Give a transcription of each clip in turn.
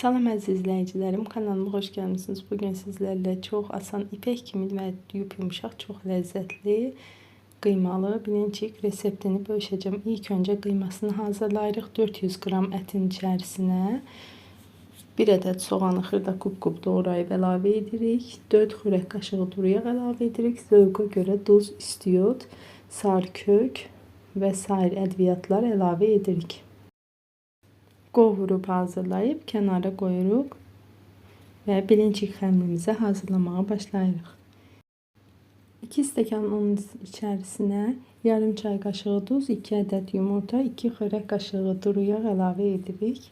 Salam əziz izləyicilərim, kanalıma xoş gəlmisiniz. Bugün sizlərlə çox asan ipək kimi və yub yumuşaq, çox ləzzətli qıymalı bilincik reseptini bölüşəcəm. İlk öncə qıymasını hazırlayırıq. 400 qram ətin içərisinə 1 ədəd soğanı xırda kub-kub doğrayıb əlavə edirik. 4 xörək qaşığı duru yağ əlavə edirik. Zövqa görə duz, istiyot, sarkök və sair ədviyyatlar əlavə edirik. Qovurub hazırlayıb kənara qoyuruq və bilincik xəmirimizi hazırlamağa başlayırıq. 2 stəkan unun içərisinə yarım çay qaşığı duz, 2 ədəd yumurta, 2 xörək qaşığı duru yağ əlavə edirik.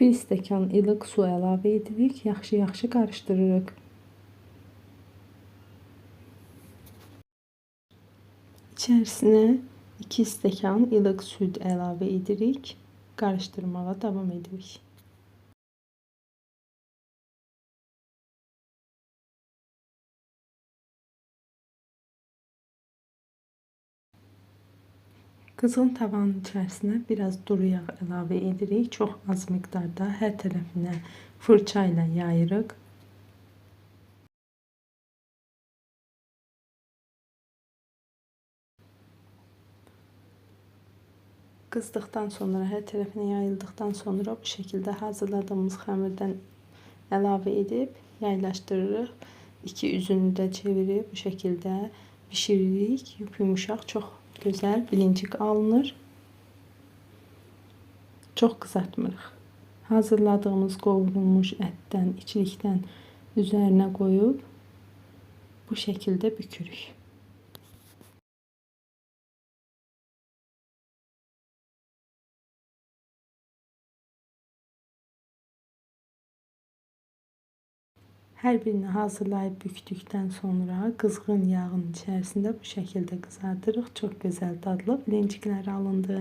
1 stəkan ilıq su əlavə edirik. Yaxşı-yaxşı qarışdırırıq. İçərisinə 2 stəkan ilıq süd əlavə edirik karıştırmaya devam edirik. Qızğın tavanın içərisinə biraz duru yağ əlavə edirik. Çox az miqdarda hər tərəfinə fırça ilə yayırıq. Kızdıktan sonra her tarafına yayıldıktan sonra bu şekilde hazırladığımız hamurdan əlavə edib yaylaşdırırıq. İki üzünü də çevirib bu şekilde pişiririk. Yumuşaq, çox gözəl bilincik alınır. Çox qızartmırıq. Hazırladığımız qovrulmuş ətdən, içlikdən üzərinə qoyub bu şekilde bükürük. Hər birini hazırlayıb bükdükdən sonra qızğın yağın içərisində bu şəkildə qızardırıq. Çox gözəl dadlı bilinciklər alındı.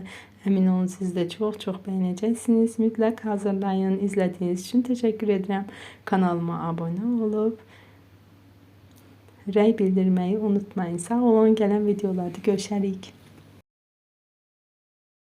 Əmin olun siz də çox-çox bəyənəcəksiniz. Mütləq hazırlayın. İzlədiyiniz üçün təşəkkür edirəm. Kanalıma abunə olub rəy bildirməyi unutmayın. Sağ olun. Gələn videolarda görüşərik.